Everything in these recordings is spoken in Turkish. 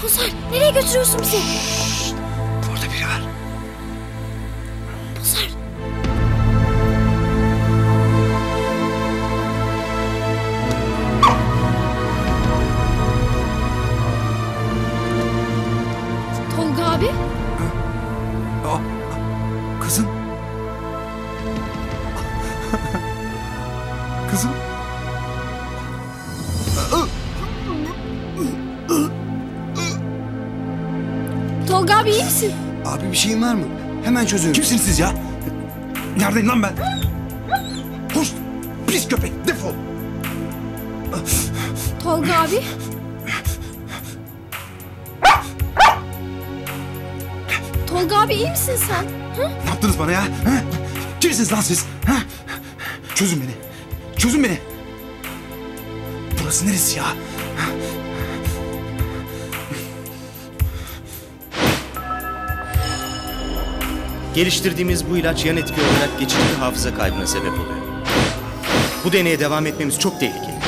Pulsar nereye götürüyorsun bizi? Orada biri var. Pulsar. Bir şeyin var mı? Hemen çözüyorum. Kimsiniz siz ya? Neredeyim lan ben? Hoş! Pis köpek defol! Tolga abi. Tolga abi iyi misin sen? Hı? Ne yaptınız bana ya? Ha? Kimsiniz lan siz? Ha? Çözün beni. Çözün beni. Burası neresi ya? Geliştirdiğimiz bu ilaç yan etki olarak geçici hafıza kaybına sebep oluyor. Bu deneye devam etmemiz çok tehlikeli.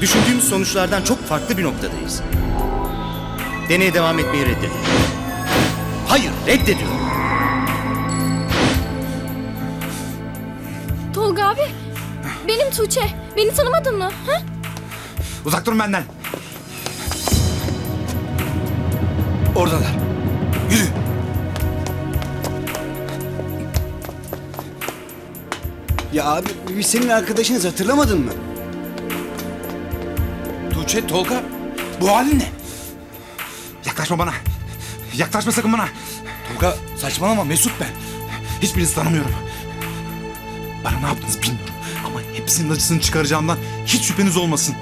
Düşündüğümüz sonuçlardan çok farklı bir noktadayız. Deneye devam etmeyi reddediyorum. Hayır, reddediyorum. Tolga abi. Benim Tuğçe. Beni tanımadın mı? Ha? Uzak durun benden. Oradalar. Yürü. Ya abi biz senin arkadaşınız hatırlamadın mı? Tuğçe, Tolga. Bu halin ne? Yaklaşma bana. Yaklaşma sakın bana. Tolga saçmalama Mesut ben. Hiçbirinizi tanımıyorum. Bana ne yaptınız bilmiyorum. Ama hepsinin acısını çıkaracağımdan hiç şüpheniz olmasın.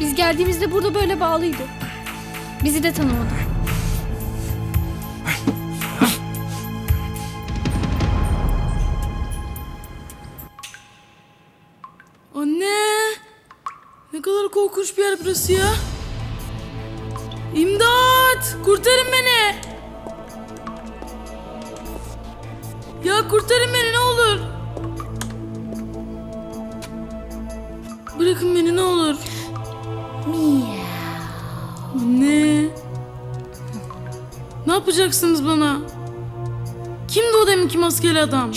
Biz geldiğimizde burada böyle bağlıydı. Bizi de tanımadı. Yer burası ya. İmdat! Kurtarın beni! Ya kurtarın beni ne olur. Bırakın beni ne olur. Anne. Ne yapacaksınız bana? Kimdi o deminki maskeli adam?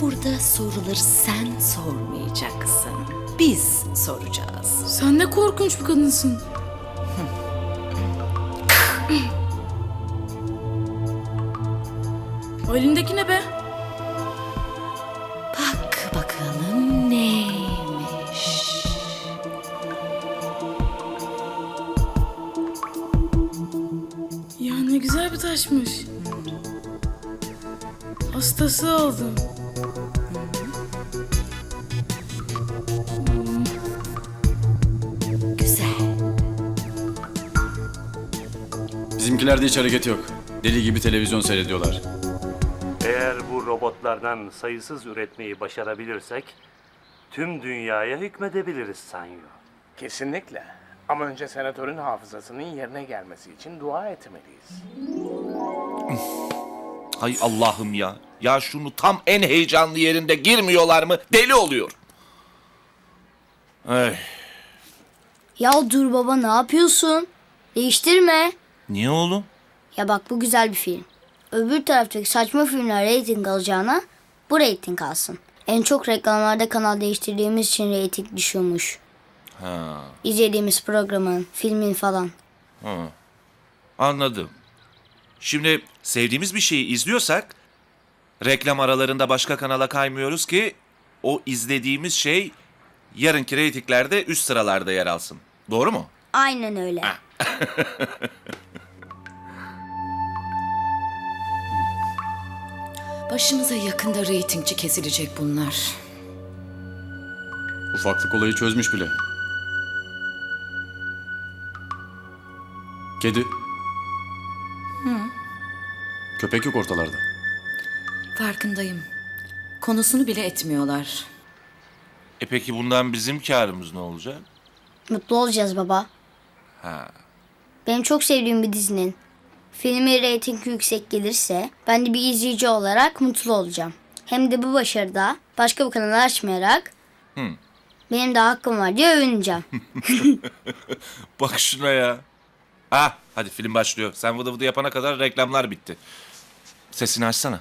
Burada soruları sen sormayacaksın. Biz soracağız. Sen ne korkunç bir kadınsın. O elindeki ne be? Bak bakalım neymiş. Ya ne güzel bir taşmış. Hastası oldum. Bizimkilerde hiç hareket yok. Deli gibi televizyon seyrediyorlar. Eğer bu robotlardan sayısız üretmeyi başarabilirsek tüm dünyaya hükmedebiliriz Sanyo. Kesinlikle. Ama önce senatörün hafızasının yerine gelmesi için dua etmeliyiz. Hay Allah'ım ya. Ya şunu tam en heyecanlı yerinde girmiyorlar mı? Deli oluyor. Ay, Ya dur baba ne yapıyorsun? Değiştirme. Niye oğlum? Ya bak bu güzel bir film. Öbür taraftaki saçma filmler reyting alacağına bu reyting alsın. En çok reklamlarda kanal değiştirdiğimiz için reyting düşüyormuş. Ha, İzlediğimiz programın, filmin falan. anladım. Şimdi sevdiğimiz bir şeyi izliyorsak reklam aralarında başka kanala kaymıyoruz ki o izlediğimiz şey yarınki reytinglerde üst sıralarda yer alsın. Doğru mu? Aynen öyle. Başımıza yakında reytingçi kesilecek bunlar. Ufaklık olayı çözmüş bile. Kedi. Köpek yok ortalarda. Farkındayım. Konusunu bile etmiyorlar. E peki bundan bizim karımız ne olacak? Mutlu olacağız baba. Ha. Benim çok sevdiğim bir dizinin filmi reyting yüksek gelirse ben de bir izleyici olarak mutlu olacağım. Hem de bu başarıda başka bir kanal açmayarak Benim de hakkım var diye övüneceğim. Bak şuna ya. Ha hadi film başlıyor. Sen vıdı vıdı yapana kadar reklamlar bitti. Sesini açsana.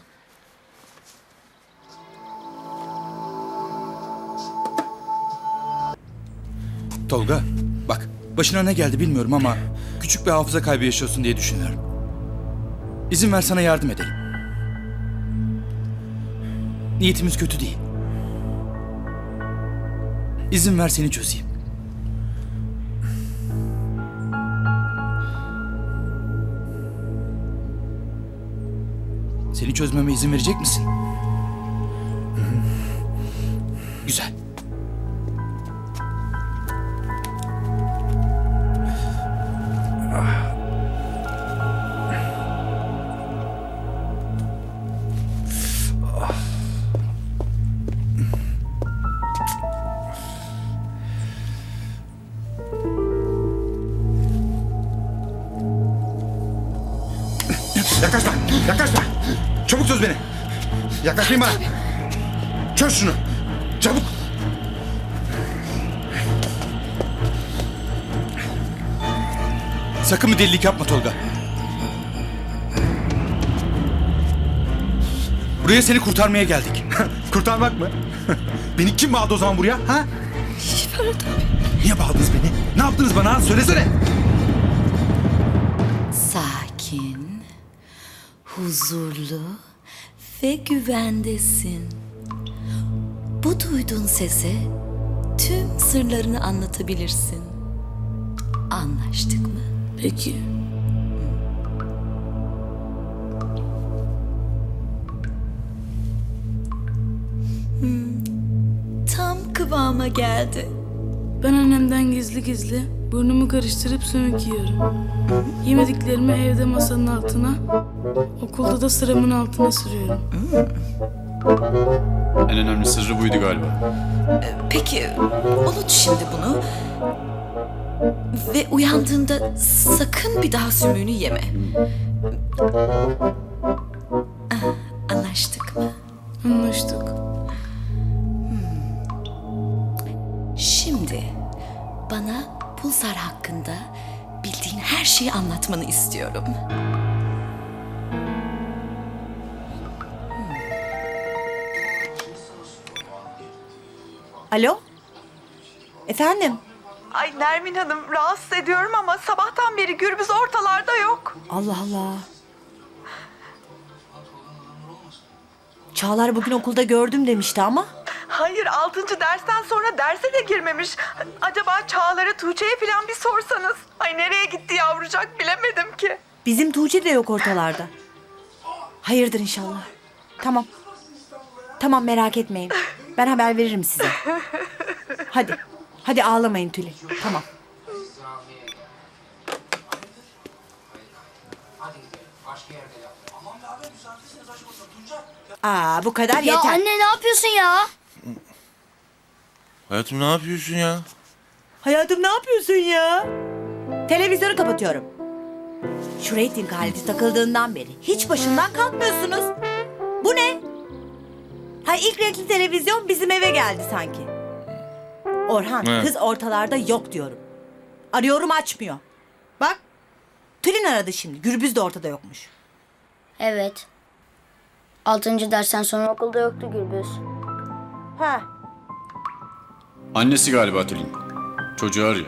Tolga bak başına ne geldi bilmiyorum ama küçük bir hafıza kaybı yaşıyorsun diye düşünüyorum. İzin ver sana yardım edelim. Niyetimiz kötü değil. İzin ver seni çözeyim. Seni çözmeme izin verecek misin? Yaklaşmayın bana! Çöz şunu! Çabuk! Sakın bir delilik yapma Tolga. Buraya seni kurtarmaya geldik. Kurtarmak mı? beni kim bağladı o zaman buraya? Ha? Ferhat abi. Niye bağladınız beni? Ne yaptınız bana? ha? Söylesene! Sakin, huzurlu ve güvendesin. Bu duyduğun sese tüm sırlarını anlatabilirsin. Anlaştık mı? Peki. Tam kıvama geldi. Ben annemden gizli gizli burnumu karıştırıp sümük yiyorum. Yemediklerimi evde masanın altına, okulda da sıramın altına sürüyorum. En önemli sırrı buydu galiba. Peki unut şimdi bunu. Ve uyandığında sakın bir daha sümüğünü yeme. Ah, Anlaştık mı? Anlaştık. Pulsar hakkında bildiğin her şeyi anlatmanı istiyorum. Alo? Efendim? Ay Nermin Hanım rahatsız ediyorum ama sabahtan beri Gürbüz ortalarda yok. Allah Allah. Çağlar bugün okulda gördüm demişti ama. Hayır altıncı dersten sonra derse de girmemiş. Acaba Çağlar'a Tuğçe'ye falan bir sorsanız. Ay nereye gitti yavrucak bilemedim ki. Bizim Tuğçe de yok ortalarda. Hayırdır inşallah. Tamam. Tamam merak etmeyin. Ben haber veririm size. Hadi. Hadi ağlamayın Tülin. Tamam. Aa bu kadar Ya yeter. anne ne yapıyorsun ya? Hayatım ne yapıyorsun ya? Hayatım ne yapıyorsun ya? Televizyonu kapatıyorum. Şu reyting aleti takıldığından beri hiç başından kalkmıyorsunuz. Bu ne? Ha ilk renkli televizyon bizim eve geldi sanki. Orhan He. kız ortalarda yok diyorum. Arıyorum açmıyor. Bak Tülin aradı şimdi. Gürbüz de ortada yokmuş. Evet. Altıncı dersten sonra okulda yoktu Gürbüz. Ha Annesi galiba Tülin. Çocuğu arıyor.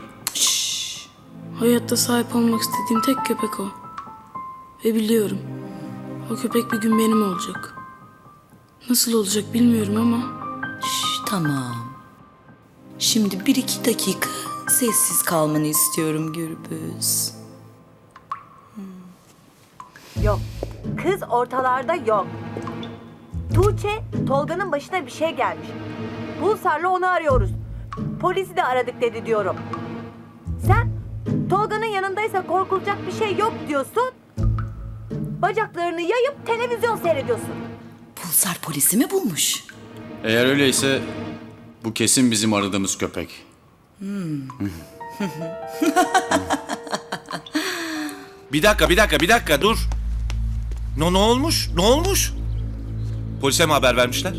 Hayatta sahip olmak istediğim tek köpek o. Ve biliyorum. O köpek bir gün benim olacak. Nasıl olacak bilmiyorum ama Şş, tamam. Şimdi bir iki dakika sessiz kalmanı istiyorum Gürbüz. yok. Kız ortalarda yok. Tuğçe Tolga'nın başına bir şey gelmiş. Pulsar'la onu arıyoruz. Polisi de aradık dedi diyorum. Sen Tolga'nın yanındaysa korkulacak bir şey yok diyorsun. Bacaklarını yayıp televizyon seyrediyorsun. Pulsar polisi mi bulmuş? Eğer öyleyse bu kesin bizim aradığımız köpek. Bir dakika bir dakika bir dakika dur. Ne, ne olmuş? Ne olmuş? Polise mi haber vermişler?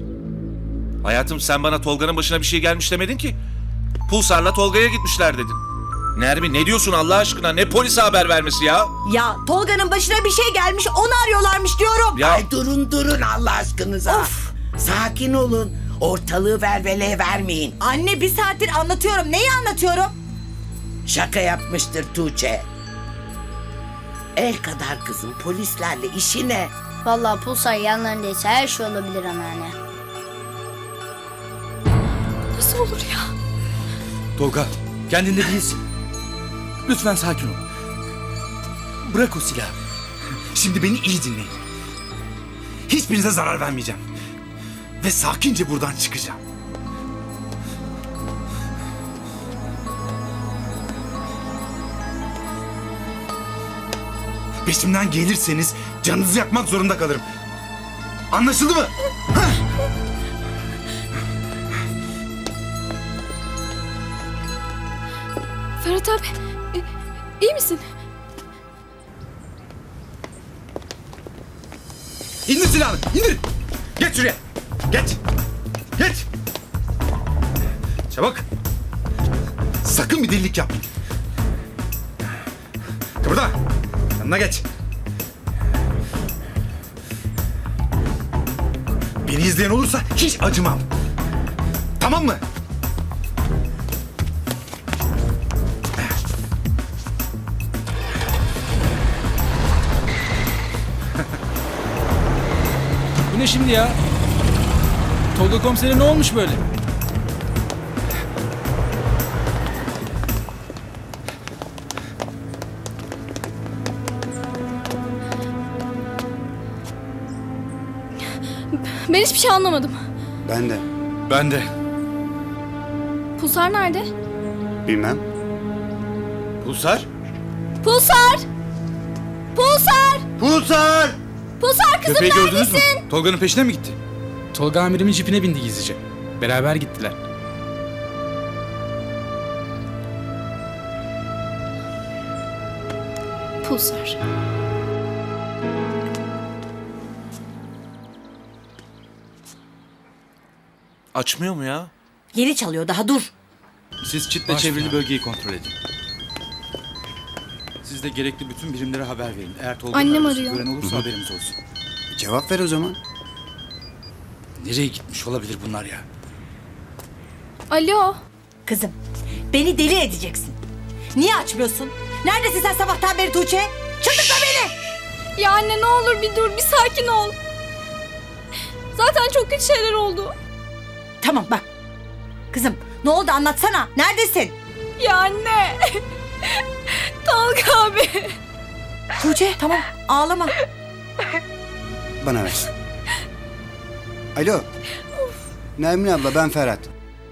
Hayatım sen bana Tolga'nın başına bir şey gelmiş demedin ki. Pulsar'la Tolga'ya gitmişler dedin. Nermin ne diyorsun Allah aşkına? Ne polise haber vermesi ya? Ya Tolga'nın başına bir şey gelmiş onu arıyorlarmış diyorum. Ya durun durun Allah aşkınıza. Sakin olun. Ortalığı velveleye vermeyin. Anne bir saattir anlatıyorum. Neyi anlatıyorum? Şaka yapmıştır Tuğçe. El kadar kızın polislerle işi ne? Vallahi Pulsar yanlarındaysa her şey olabilir anneanne. Nasıl olur ya? Tolga kendinde değilsin. Lütfen sakin ol. Bırak o silahı. Şimdi beni iyi dinleyin. Hiçbirinize zarar vermeyeceğim. Ve sakince buradan çıkacağım. Peşimden gelirseniz canınızı yakmak zorunda kalırım. Anlaşıldı mı? Ferhat abi e, iyi misin? İndir silahını, indir. Geç şuraya. Geç. Geç. Çabuk. Sakın bir delilik yapmayın. Kıpırda. Yanına geç. Beni izleyen olursa hiç acımam. Tamam mı? Ne şimdi ya? Tolga komisere ne olmuş böyle? Ben hiçbir şey anlamadım. Ben de. Ben de. Pulsar nerede? Bilmem. Pulsar. Pulsar! Pulsar! Pulsar! Pulsar kızım Köpeği gördünüz mü? neredesin? Tolga'nın peşine mi gitti? Tolga amirimin jipine bindi gizlice. Beraber gittiler. Pulsar. açmıyor mu ya? Yeni çalıyor daha dur. Siz çitle çevrili bölgeyi kontrol edin. Siz de gerekli bütün birimlere haber verin. Eğer Tolga'nın Annem arabası arıyor. gören olursa haberimiz olsun. Cevap ver o zaman. Nereye gitmiş olabilir bunlar ya? Alo. Kızım beni deli edeceksin. Niye açmıyorsun? Neredesin sen sabahtan beri Tuğçe? Çıldırtma beni. Ya anne ne olur bir dur bir sakin ol. Zaten çok kötü şeyler oldu. Tamam bak. Kızım ne oldu anlatsana. Neredesin? Ya anne. Tolga abi. Tuğçe tamam ağlama. Bana ver. Alo. Nermin abla ben Ferhat.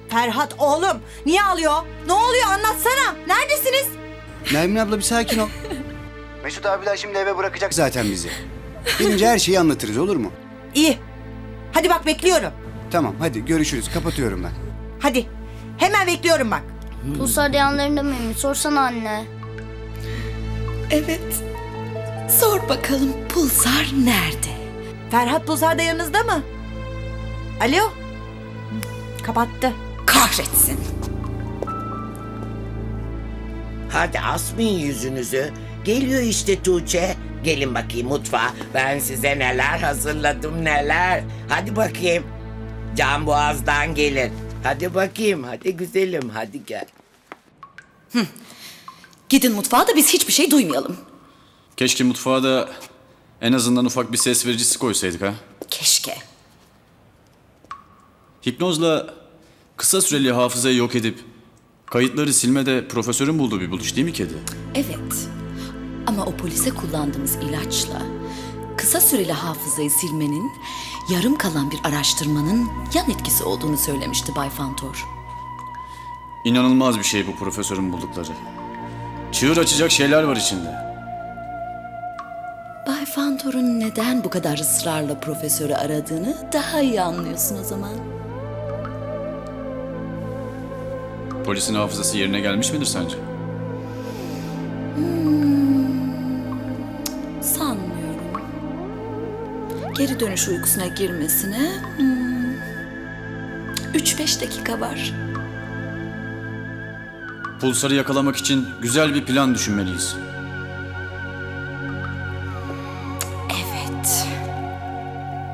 Ferhat oğlum niye ağlıyor? Ne oluyor anlatsana. Neredesiniz? Nermin abla bir sakin ol. Mesut abiler şimdi eve bırakacak zaten bizi. Gelince her şeyi anlatırız olur mu? İyi. Hadi bak bekliyorum. Tamam hadi görüşürüz. Kapatıyorum ben. Hadi. Hemen bekliyorum bak. Pulsar da yanlarında mıymış? Sorsana anne. Evet. Sor bakalım Pulsar nerede? Ferhat Pulsar da yanınızda mı? Alo. Kapattı. Kahretsin. Hadi asmayın yüzünüzü. Geliyor işte Tuğçe. Gelin bakayım mutfağa. Ben size neler hazırladım neler. Hadi bakayım. Can boğazdan gelir. Hadi bakayım. Hadi güzelim. Hadi gel. Gidin mutfağa da biz hiçbir şey duymayalım. Keşke mutfağa da en azından ufak bir ses vericisi koysaydık ha. Keşke. Hipnozla kısa süreli hafızayı yok edip kayıtları silmede profesörün bulduğu bir buluş değil mi kedi? Evet. Ama o polise kullandığımız ilaçla kısa süreli hafızayı silmenin yarım kalan bir araştırmanın yan etkisi olduğunu söylemişti Bay Fantor. İnanılmaz bir şey bu profesörün buldukları. Çığır açacak şeyler var içinde. Bay Fantor'un neden bu kadar ısrarla profesörü aradığını daha iyi anlıyorsun o zaman. Polisin hafızası yerine gelmiş midir sence? Sanmıyorum. Geri dönüş uykusuna girmesine hmm, 3-5 dakika var. Pulsar'ı yakalamak için güzel bir plan düşünmeliyiz. Evet.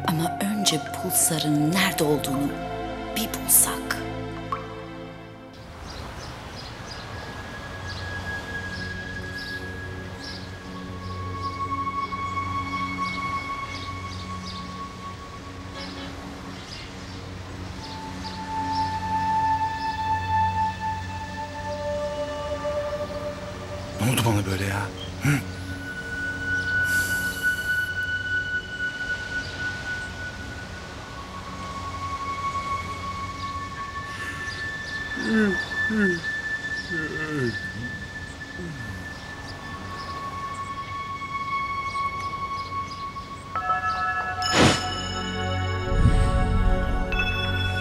Ama önce pulsarın nerede olduğunu bir bulsak. Ne oldu bana böyle ya? Hı?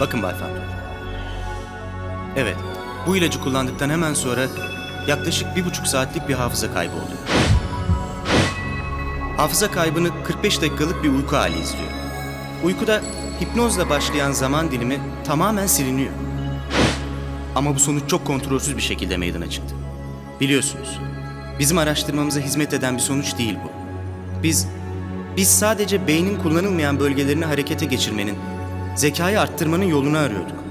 Bakın Phantom. Evet, bu ilacı kullandıktan hemen sonra yaklaşık bir buçuk saatlik bir hafıza kaybı oluyor. Hafıza kaybını 45 dakikalık bir uyku hali izliyor. Uykuda hipnozla başlayan zaman dilimi tamamen siliniyor. Ama bu sonuç çok kontrolsüz bir şekilde meydana çıktı. Biliyorsunuz, bizim araştırmamıza hizmet eden bir sonuç değil bu. Biz, biz sadece beynin kullanılmayan bölgelerini harekete geçirmenin, zekayı arttırmanın yolunu arıyorduk.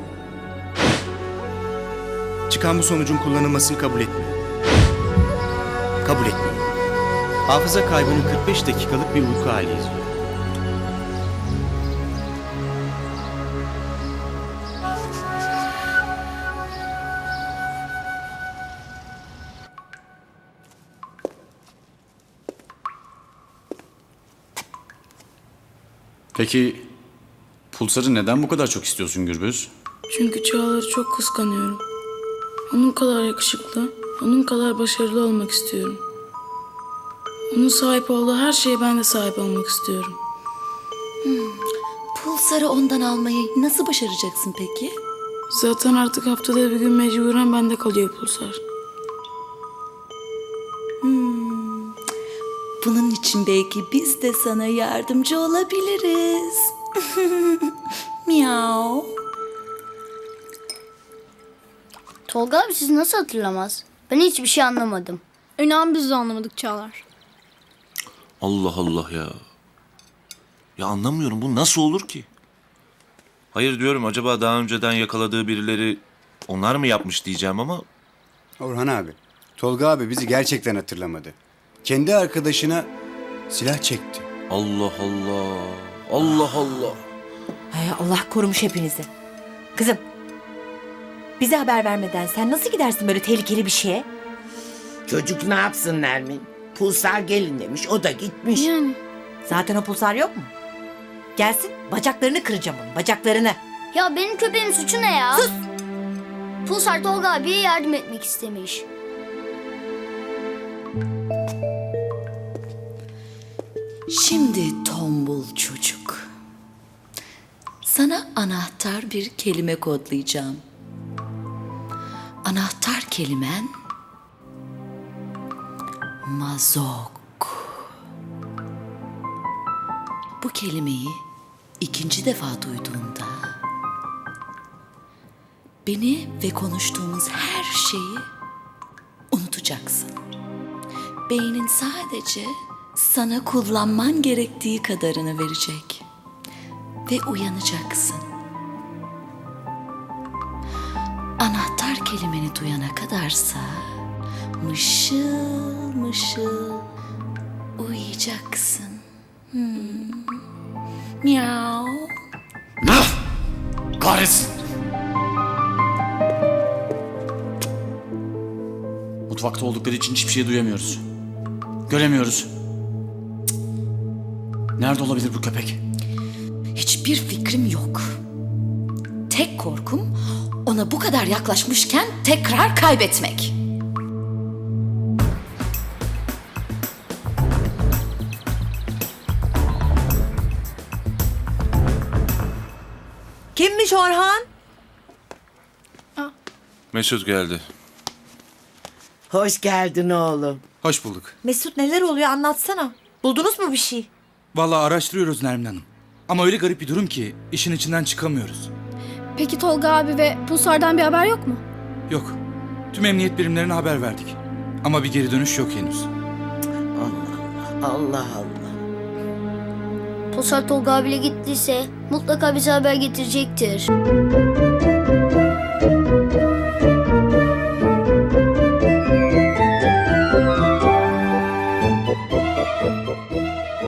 Çıkan bu sonucun kullanılmasını kabul etmiyor. Kabul etmiyor. Hafıza kaybının 45 dakikalık bir uyku hali izliyor. Peki Pulsar'ı neden bu kadar çok istiyorsun Gürbüz? Çünkü Çağlar'ı çok kıskanıyorum. Onun kadar yakışıklı, onun kadar başarılı olmak istiyorum. Onun sahip olduğu her şeye ben de sahip olmak istiyorum. Pulsarı ondan almayı nasıl başaracaksın peki? Zaten artık haftada bir gün mecburen bende kalıyor Pulsar. Bunun için belki biz de sana yardımcı olabiliriz. Miau. Tolga abi sizi nasıl hatırlamaz? Ben hiçbir şey anlamadım. İnan biz de anlamadık Çağlar. Allah Allah ya. Ya anlamıyorum bu nasıl olur ki? Hayır diyorum acaba daha önceden yakaladığı birileri onlar mı yapmış diyeceğim ama Orhan abi, Tolga abi bizi gerçekten hatırlamadı. Kendi arkadaşına silah çekti. Allah Allah. Allah Allah. Hay Allah korumuş hepinizi. Kızım. Bize haber vermeden sen nasıl gidersin böyle tehlikeli bir şeye? Çocuk ne yapsın Nermin? Pulsar gelin demiş, o da gitmiş. Yani. Zaten o pulsar yok mu? Gelsin bacaklarını kıracağım onun bacaklarını. Ya benim köpeğin suçu ne ya? Sus! Pulsar Tolga abiye yardım etmek istemiş. Şimdi tombul çocuk. Sana anahtar bir kelime kodlayacağım. Kelimen mazok. Bu kelimeyi ikinci defa duyduğunda beni ve konuştuğumuz her şeyi unutacaksın. Beynin sadece sana kullanman gerektiği kadarını verecek. Ve uyanacaksın. Kelimeni duyana kadarsa mışıl mışıl uyuyacaksın. Hmm. Miau. Kahretsin! Mutfakta oldukları için hiçbir şey duyamıyoruz. Göremiyoruz. Cık. Nerede olabilir bu köpek? Hiçbir fikrim yok. Tek korkum ona bu kadar yaklaşmışken tekrar kaybetmek. Kimmiş Orhan? Mesut geldi. Hoş geldin oğlum. Hoş bulduk. Mesut neler oluyor anlatsana. Buldunuz mu bir şey? Vallahi araştırıyoruz Nermin Hanım. Ama öyle garip bir durum ki işin içinden çıkamıyoruz. Peki Tolga abi ve Pulsar'dan bir haber yok mu? Yok. Tüm emniyet birimlerine haber verdik. Ama bir geri dönüş yok henüz. Allah Allah. Allah Allah. Tosar Tolga abiyle gittiyse mutlaka bize haber getirecektir.